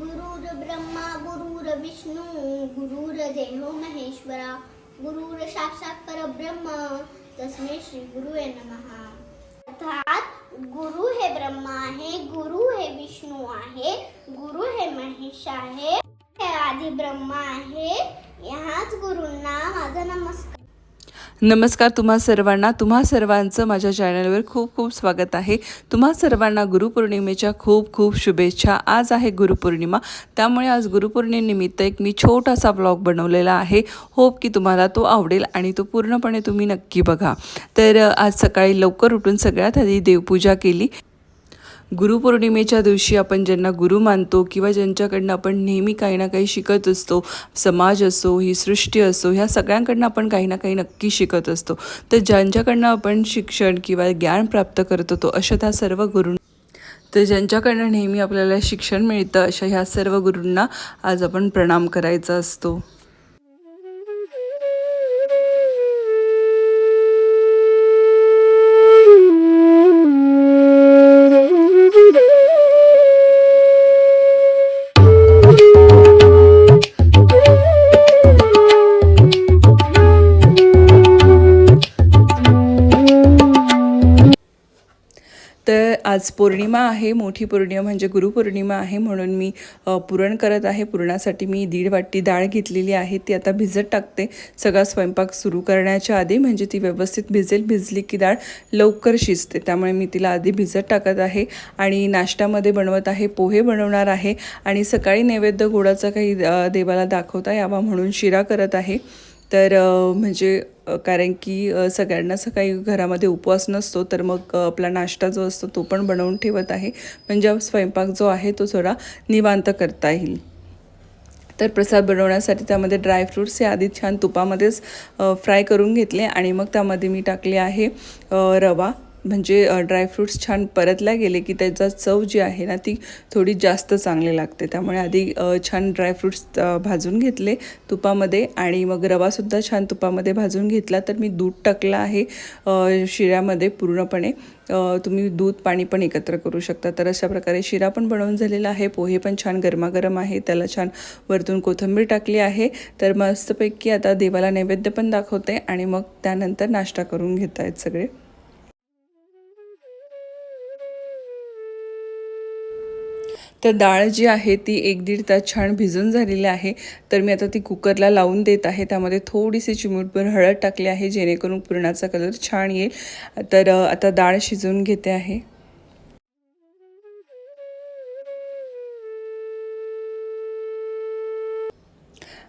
गुरुर् ब्रह्मा गुरुर्विष्णू गुरुर्देहो महेश्वरा गुरुर साक्षात परब्रह्म तस्मे श्री गुरुवे नमः अर्थात गुरु हे ब्रह्मा आहे गुरु हे विष्णू आहे गुरु हे महेश आहे हे आदि ब्रह्मा आहे. ह्याच गुरूंना माझा नमस्कार. नमस्कार तुम्हा सर्वांना. तुम्हा सर्वांचं माझ्या चॅनलवर खूप खूप स्वागत आहे. तुम्हा सर्वांना गुरुपौर्णिमेच्या खूप खूप शुभेच्छा. आज आहे गुरुपौर्णिमा. त्यामुळे आज गुरुपौर्णिमेनिमित्त एक मी छोटासा ब्लॉग बनवलेला आहे. होप की तुम्हाला तो आवडेल आणि तो पूर्णपणे तुम्ही नक्की बघा. तर आज सकाळी लवकर उठून सगळ्यात आधी देवपूजा केली. गुरुपौर्णिमेच्या दिवशी आपण ज्यांना गुरु मानतो किंवा ज्यांच्याकडनं आपण नेहमी काही ना काही शिकत असतो समाज असो ही सृष्टी असो ह्या सगळ्यांकडनं आपण काही ना काही नक्की शिकत असतो. तर ज्यांच्याकडनं आपण शिक्षण किंवा ज्ञान प्राप्त करत होतो अशा त्या सर्व गुरु तर ज्यांच्याकडनं नेहमी आपल्याला शिक्षण मिळतं अशा ह्या सर्व गुरूंना आज आपण प्रणाम करायचा असतो. आज पौर्णिमा आहे मोठी पौर्णिमा म्हणजे गुरुपौर्णिमा आहे म्हणून मी पुरण करत आहे. पुरणासाठी मी दीड वाटी डाळ घेतलेली आहे ती आता भिजत टाकते. सगळा स्वयंपाक सुरू करण्याच्या आधी म्हणजे ती व्यवस्थित भिजेल भिजली की डाळ लवकर शिजते. त्यामुळे मी तिला आधी भिजत टाकत आहे आणि नाश्त्यामध्ये बनवत आहे पोहे बनवणार आहे आणि सकाळी नैवेद्य गोडाचा काही देवाला दाखवता यावा म्हणून शिरा करत आहे. तर म्हणजे कारण की सगळ्यांना सकाळी घरामध्ये उपवास नसतो तर मग आपला नाश्ता जो असतो तो पण बनवून ठेवत आहे. म्हणजे स्वयंपाक जो आहे तो थोडा निवांत करता येईल. तर प्रसाद बनवण्यासाठी त्यामध्ये ड्रायफ्रूट्स हे आधी छान तुपामध्येच फ्राय करून घेतले आणि मग त्यामध्ये मी टाकले आहे रवा. म्हणजे ड्रायफ्रूट्स छान परतल्या गेले की त्याचा चव जी आहे ना ती थोडी जास्त चांगली लागते. त्यामुळे आधी छान ड्रायफ्रूट्स भाजून घेतले तुपामध्ये आणि मग रवासुद्धा छान तुपामध्ये भाजून घेतला तर मी दूध टाकलं आहे शिऱ्यामध्ये पूर्णपणे. तुम्ही दूध पाणी पण एकत्र करू शकता. तर अशा प्रकारे शिरा पण बनवून झालेला आहे. पोहे पण छान गरमागरम आहे. त्याला छान वरतून कोथिंबीर टाकली आहे. तर मस्तपैकी आता देवाला नैवेद्य पण दाखवते आणि मग त्यानंतर नाश्ता करून घेत आहेत सगळे. तर डाळ जी आहे ती एक दीड तास छान भिजून झालेली आहे. तर मी आता ती कुकरला लावून देत आहे. त्यामध्ये थोडीशी चिमूटभर हळद टाकली आहे जेणेकरून पुरणाचा कलर छान येईल. तर आता डाळ शिजवून घेते आहे.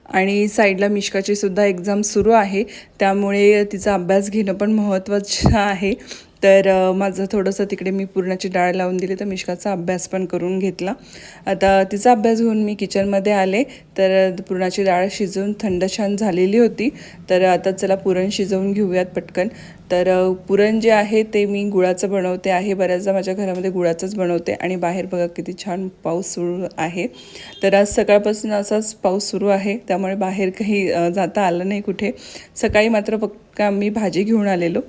आणि साईडला मिश्काची सुद्धा एक्झाम सुरू आहे. त्यामुळे तिचा अभ्यास घेणं पण महत्त्वाचं आहे. तर माझं थोडंसं तिकडे मी पुरणाची डाळ लावून दिली तर मिश्काचा अभ्यास पण करून घेतला. आता तिचा अभ्यास घेऊन मी किचनमध्ये आले. तर पुरणाची डाळ शिजवून थंड छान झालेली होती. तर आता चला पुरण शिजवून घेऊयात पटकन. तर पुरण जे आहे ते मी गुळाचं बनवते आहे. बऱ्याचदा माझ्या घरामध्ये गुळाचंच बनवते आणि बाहेर बघा किती छान पाऊस सुरू आहे. तर आज सकाळपासून असाच पाऊस सुरू आहे. त्यामुळे बाहेर काही जाता आलं नाही कुठे. सकाळी मात्र पक्का मी भाजी घेऊन आलेलो.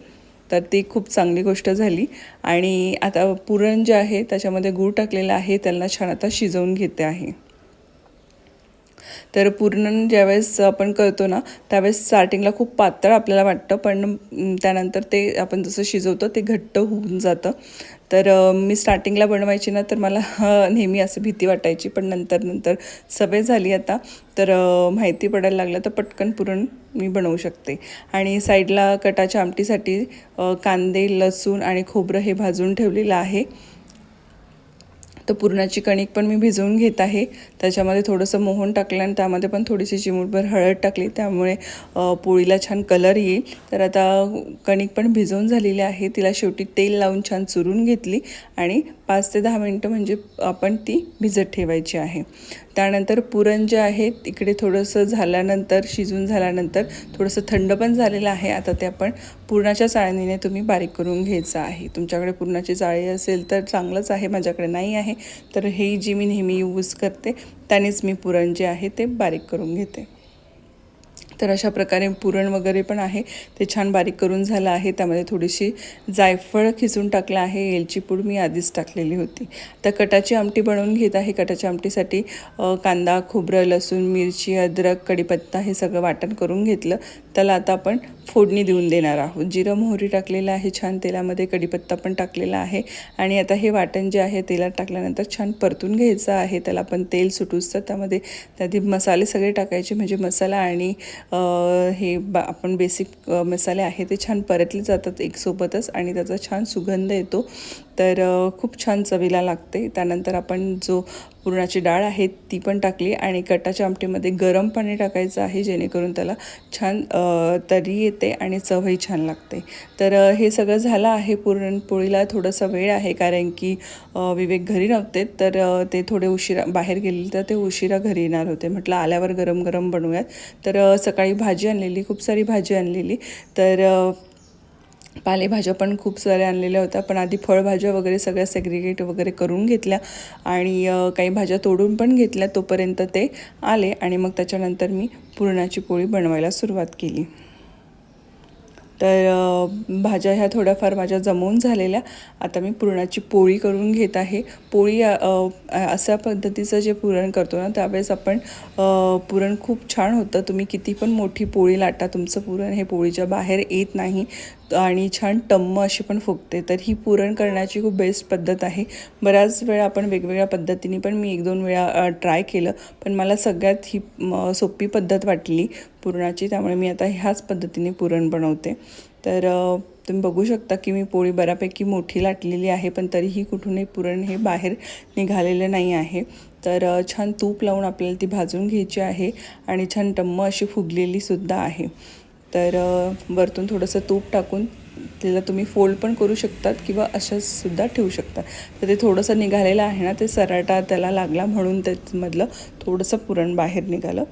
तर ती खूप चांगली गोष्ट झाली. आणि आता पुरण जे आहे त्याच्यामध्ये गूळ टाकलेलं आहे. त्यांना छान आता शिजवून घेते आहे. तर पुरण ज्यावेळेस आपण करतो ना त्यावेळेस स्टार्टिंगला खूप पातळ आपल्याला वाटतं पण त्यानंतर ते आपण जसं शिजवतो ते घट्ट होऊन जातं. तर मी स्टार्टिंगला बनवायची ना तर मला नेहमी असं भीती वाटायची पण नंतर नंतर सवय झाली आता. तर माहिती पडायला लागलं तर पटकन पुरण मी बनवू शकते. आणि साईडला कटाच्या आमटीसाठी कांदे लसूण आणि खोबरं हे भाजून ठेवलेलं आहे. तर पुरणाची कणिक पण मी भिजवून घेत आहे. त्याच्यामध्ये थोडंसं मोहन टाकलं आणि त्यामध्ये पण थोडीशी चिमूटभर हळद टाकली. त्यामुळे पोळीला छान कलर येईल. तर आता कणिक पण भिजवून झालेली आहे. तिला शेवटी तेल लावून छान चुरून घेतली आणि पाच ते दहा मिनटं म्हणजे आपण ती भिजत ठेवायची आहे. त्यानंतर पुरण जे आहे इकडे थोडंसं झाल्यानंतर शिजून झाल्यानंतर थोडंसं थंड पण झालेलं आहे. आता ते आपण पुरणाच्या चाळणीने तुम्ही बारीक करून घ्यायचं आहे. तुमच्याकडे पुरणाची चाळी असेल तर चांगलंच आहे माझ्याकडे नाही आहे. तर हे जी मी नेहमी यूज करते त्यानेच मी पुरण जे आहे ते बारीक करून घेते. तर अशा प्रकारे पुरण वगैरे पण आहे. ते छान बारीक करून झालं आहे. त्यामध्ये थोडीशी जायफळ खिचून टाकलं आहे. एलचीपूड पूड मी आधीच टाकलेली होती. तर कटाची आमटी बनवून घेत आहे. कटाच्या आमटीसाठी कांदा खोबरं लसूण मिरची अद्रक कढीपत्ता हे सगळं वाटण करून घेतलं. त्याला आता आपण फोडणी देऊन देणार आहोत. जिरं मोहरी टाकलेलं आहे छान. तेलामध्ये कढीपत्ता पण टाकलेला आहे. आणि आता हे वाटण जे आहे तेलात टाकल्यानंतर छान परतून घ्यायचं आहे. त्याला आपण तेल सुटूस त्यामध्ये त्याआधी मसाले सगळे टाकायचे. म्हणजे मसाला आणि हे बा आपण बेसिक मसाले आहे ते छान परतले जातात एकसोबतच आणि त्याचा छान सुगंध येतो. तर खूप छान चवीला लागते. त्यानंतर आपण जो पुरणाची डाळ आहे ती पण टाकली आणि कटाच्या आमटीमध्ये गरम पाणी टाकायचं आहे जेणेकरून त्याला छान तरी येते आणि चवही छान लागते. तर हे सगळं झालं आहे पुरणपोळीला थोडासा वेळ आहे कारण की विवेक घरी नव्हते. तर ते थोडे उशिरा बाहेर गेले तर ते उशिरा घरी येणार होते. म्हटलं आल्यावर गरम गरम बनवूयात. तर सकाळी भाजी आणलेली खूप सारी भाजी आणलेली. तर पालेभाज्या पण खूप साऱ्या आणलेल्या होत्या पण आधी फळभाज्या वगैरे सगळ्या सेग्रिगेट वगैरे करून घेतल्या आणि काही भाज्या तोडून पण घेतल्या तोपर्यंत ते आले आणि मग त्याच्यानंतर मी पुरणाची पोळी बनवायला सुरुवात केली. तर भाज्या ह्या थोड्याफार माझ्या जमवून झालेल्या. आता मी पुरणाची पोळी करून घेत आहे. पोळी अशा पद्धतीचं जे पुरण करतो ना त्यावेळेस आपण पुरण खूप छान होतं. तुम्ही किती पण मोठी पोळी लाटा तुमचं पुरण हे पोळीच्या बाहेर येत नाही. आणि छान टम्म अशी पण फुगते. तर ही पुरण करण्याची खूप बेस्ट पद्धत आहे. बऱ्याच वेळा आपण वेगवेगळ्या पद्धतीने पण मी एक दोन वेळा ट्राय केलं. पण मला सगळ्यात ही सोपी पद्धत वाटली पुरणाची. त्यामुळे मी आता ह्याच पद्धतीने पुरण बनवते. तर तुम्ही बघू शकता की मी पोळी बऱ्यापैकी मोठी लाटलेली आहे पण तरीही कुठूनही पुरण हे बाहेर निघालेलं नाही आहे. तर छान तूप लावून आपल्याला ती भाजून घ्यायची आहे आणि छान टम्म अशी फुगलेली सुद्धा आहे. तर वरतून थोडंसं तूप टाकून त्याला तुम्ही फोल्ड पण करू शकतात किंवा अशाच सुद्धा ठेवू शकतात. तर ते थोडंसं निघालेलं आहे ना ते सराटा त्याला लागला म्हणून त्यामधलं थोडंसं पुरण बाहेर निघालं.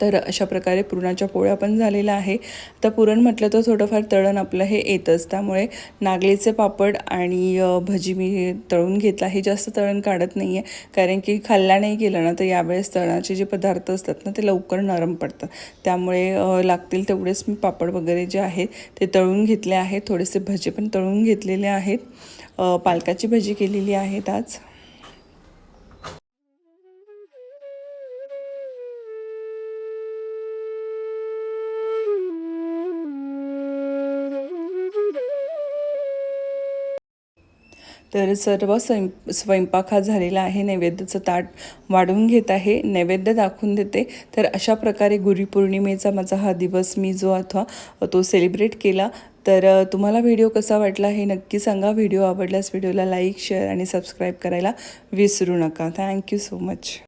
तर अशा प्रकारे पुरणाच्या पोळ्या पण झालेल्या आहे. तर पुरण म्हटलं तर थोडंफार तळण आपलं हे येतंच. त्यामुळे नागलीचे पापड आणि भजी मी तळून घेतला. हे जास्त तळण काढत नाही आहे कारण की खाल्ला नाही गेलं ना तर यावेळेस तळणाचे जे पदार्थ असतात ना ते लवकर नरम पडतात. त्यामुळे लागतील तेवढेच मी पापड वगैरे जे आहेत ते तळून घेतले आहेत. थोडेसे भजे पण तळून घेतलेले आहेत. पालकाची भजी केलेली आहेत आज. तर सर्व स्वयं स्वयंपाक हा झालेला आहे. नैवेद्याचं ताट वाढून घेत आहे. नैवेद्य दाखवून देते. तर अशा प्रकारे गुरुपौर्णिमेचा माझा हा दिवस मी जो अथवा तो सेलिब्रेट केला. तर तुम्हाला व्हिडिओ कसा वाटला हे नक्की सांगा. व्हिडिओ आवडल्यास व्हिडिओला लाईक शेअर आणि सबस्क्राईब करायला विसरू नका. Thank you so much